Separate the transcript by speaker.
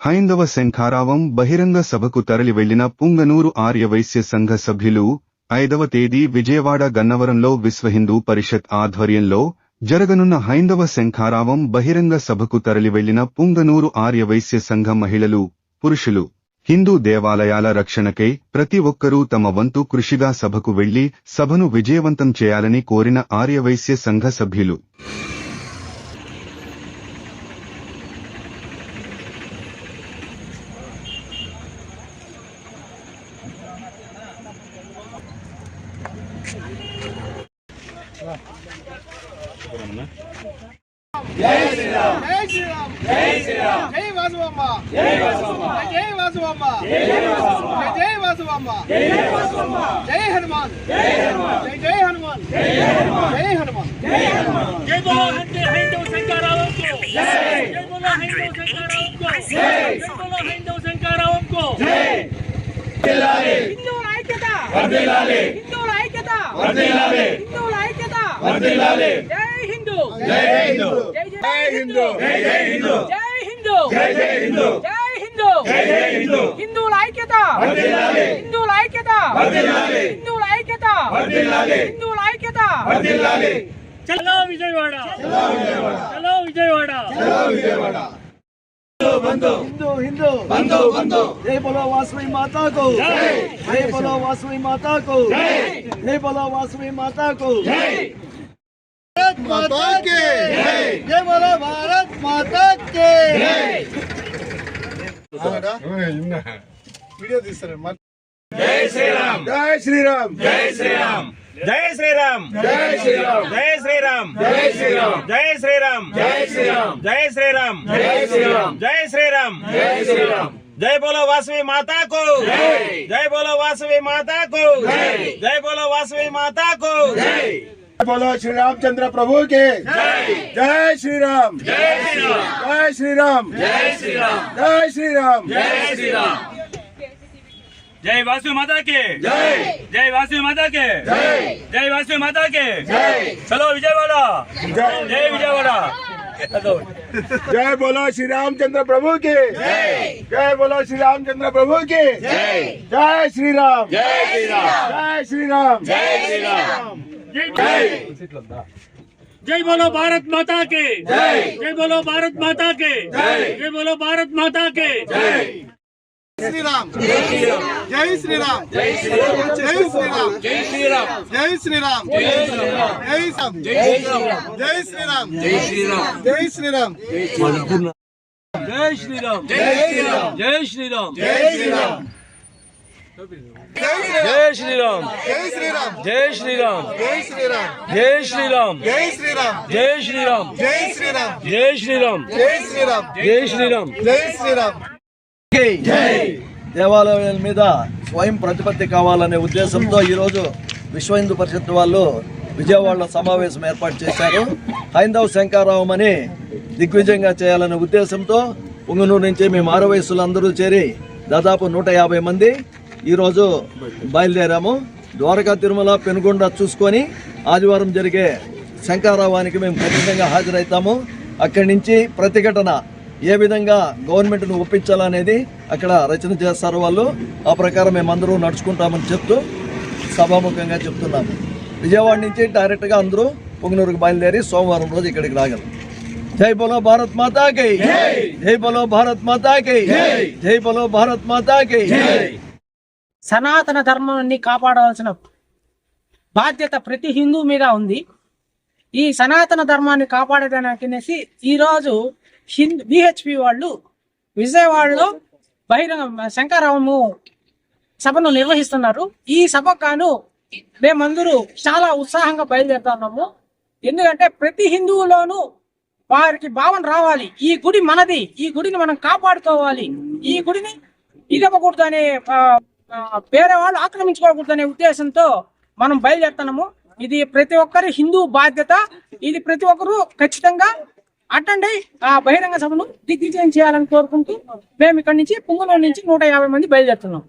Speaker 1: హైందవ శంఖారావం బహిరంగ సభకు తరలి వెళ్ళిన పుంగనూరు ఆర్యవైశ్య సంఘ సభ్యులు ఐదవ తేదీ విజయవాడ గన్నవరంలో విశ్వ హిందూ పరిషత్ ఆధ్వర్యంలో జరగనున్న హైందవ శంఖారావం బహిరంగ సభకు తరలి వెళ్ళిన పుంగనూరు ఆర్యవైశ్య సంఘ మహిళలు పురుషులు. హిందూ దేవాలయాల రక్షణకై ప్రతి ఒక్కరూ తమ వంతు కృషిగా సభకు వెళ్ళి సభను విజయవంతం చేయాలని కోరిన ఆర్యవైశ్య సంఘ సభ్యులు.
Speaker 2: జై శ్రీరామ్ జై శ్రీరామ్ జై శ్రీరామ్ జై వాసువమ్మ జై వాసువమ్మ జై వాసువమ్మ జై వాసువమ్మ జై
Speaker 3: హిందూ
Speaker 4: హిందూ ఐక్యత! వర్ధిల్లాలి! హిందువుల ఐక్యత! వర్ధిల్లాలి! జై హిందూ! జై హిందూ! జై హిందూ! జై హిందూ! జై హిందూ! జై జై హిందూ! జై హిందూ! జై జై హిందూ! హిందువుల ఐక్యత! వర్ధిల్లాలి! ఐక్యత! వర్ధిల్లాలి! ఐక్యత! విజయవాడ! విజయవాడ!
Speaker 3: విజయవాడ! हिंदू हिंदू बंदो
Speaker 2: बंदो जय बोलो वासवी माता को जय बोलो वासवी माता को जय बोलो वासवी माता को जय भारत माता के जय बोलो भारत माता के वीडियो जय श्री राम जय श्री
Speaker 5: राम जय श्री राम जय श्री राम जय श्री राम जय श्री राम जय श्री राम जय श्री राम जय श्री राम जय श्री राम जय श्री राम जय श्री राम जय श्री राम जय बोलो वासवी माता को जय
Speaker 6: बोलो वासवी माता को जय बोलो वासवी माता को जय बोलो श्री रामचंद्र प्रभु के जय श्री राम जय श्री राम जय श्री राम जय श्री राम जय श्री राम
Speaker 3: जय वासु माता के। जय। जय वासु माता के। जय। जय वासु माता के। जय। चलो विजयवाड़ा। जय। विजयवाड़ा।
Speaker 6: जय बोलो श्री रामचंद्र प्रभु के। जय। बोलो श्री रामचंद्र प्रभु के। जय। श्री राम जय श्री राम जय श्री राम जय। श्री राम
Speaker 3: जय बोलो भारत माता के। जय। जय बोलो भारत माता के। जय। जय बोलो भारत माता के। जय।
Speaker 2: శ్రీరామ్ జై శ్రీరామ్ జై శ్రీరామ్ జై శ్రీరామ్ జై శ్రీరామ్ జై శ్రీరామ్ జై శ్రీరామ్ జై శ్రీరామ్ జై శ్రీరామ్ జై శ్రీరామ్ జై శ్రీరామ్
Speaker 3: जय श्री राम जय श्री राम जय श्री राम
Speaker 2: జై శ్రీరామ్
Speaker 3: जय श्री राम
Speaker 2: జై శ్రీరామ్
Speaker 3: जय श्री राम
Speaker 2: జై శ్రీరామ్
Speaker 3: जय श्री राम
Speaker 2: జై శ్రీరామ్
Speaker 3: जय श्री राम
Speaker 2: జై శ్రీరామ్
Speaker 3: जय श्री राम
Speaker 2: జై శ్రీరామ్
Speaker 3: जय श्री राम
Speaker 2: జై శ్రీరామ్ దేవాలయాల మీద స్వయం ప్రతిపత్తి కావాలనే ఉద్దేశంతో ఈరోజు విశ్వ హిందూ పరిషత్ వాళ్ళు విజయవాడలో సమావేశం ఏర్పాటు చేశారు. హైందవ శంకారావం అని దిగ్విజయంగా చేయాలనే ఉద్దేశంతో పొంగనూరు నుంచి మేము ఆరు వయసులందరూ చేరి దాదాపు నూట యాభై మంది ఈరోజు బయలుదేరాము. ద్వారకా తిరుమల పెనుగొండ చూసుకొని ఆదివారం జరిగే శంకారావానికి మేము ఖచ్చితంగా హాజరవుతాము అక్కడి నుంచి ప్రతిఘటన ఏ విధంగా గవర్నమెంట్ను ఒప్పించాలనేది అక్కడ రచన చేస్తారు వాళ్ళు. ఆ ప్రకారం మేమందరూ నడుచుకుంటామని చెప్తూ సభాముఖంగా చెప్తున్నాము. విజయవాడ నుంచి డైరెక్ట్గా అందరూ పొంగనూరుకు బయలుదేరి సోమవారం రోజు ఇక్కడికి రాగలరు జై బలో భారత్ మాతాకి జై బలో భారత్ మాతాకి జై బలో భారత్ మాతాకి
Speaker 4: సనాతన ధర్మాన్ని కాపాడవలసిన బాధ్యత ప్రతి హిందూ మీద ఉంది. ఈ సనాతన ధర్మాన్ని కాపాడడానికి ఈరోజు హింద్ బిహెచ్పి వాళ్ళు విజయవాడలో బహిరంగ శంకరరావు సభను నిర్వహిస్తున్నారు. ఈ సభకు గాను మేమందరూ చాలా ఉత్సాహంగా బయలుదేరుతున్నాము ఎందుకంటే ప్రతి హిందువులోనూ వారికి భావన రావాలి. ఈ గుడి మనది ఈ గుడిని మనం కాపాడుకోవాలి. ఈ గుడిని ఇదవ్వకూడదు అనే వేరే వాళ్ళు ఆక్రమించుకోకూడదు అనే ఉద్దేశంతో మనం బయలుదేరుతున్నాము. ఇది ప్రతి ఒక్కరి హిందూ బాధ్యత. ఇది ప్రతి ఒక్కరూ ఖచ్చితంగా అట్టండి. ఆ బహిరంగ సభను దిగ్విజయం చేయాలని కోరుకుంటూ మేము ఇక్కడి నుంచి పుంగనూరు నుంచి నూట యాభై మంది బయలుదేరుతున్నాం.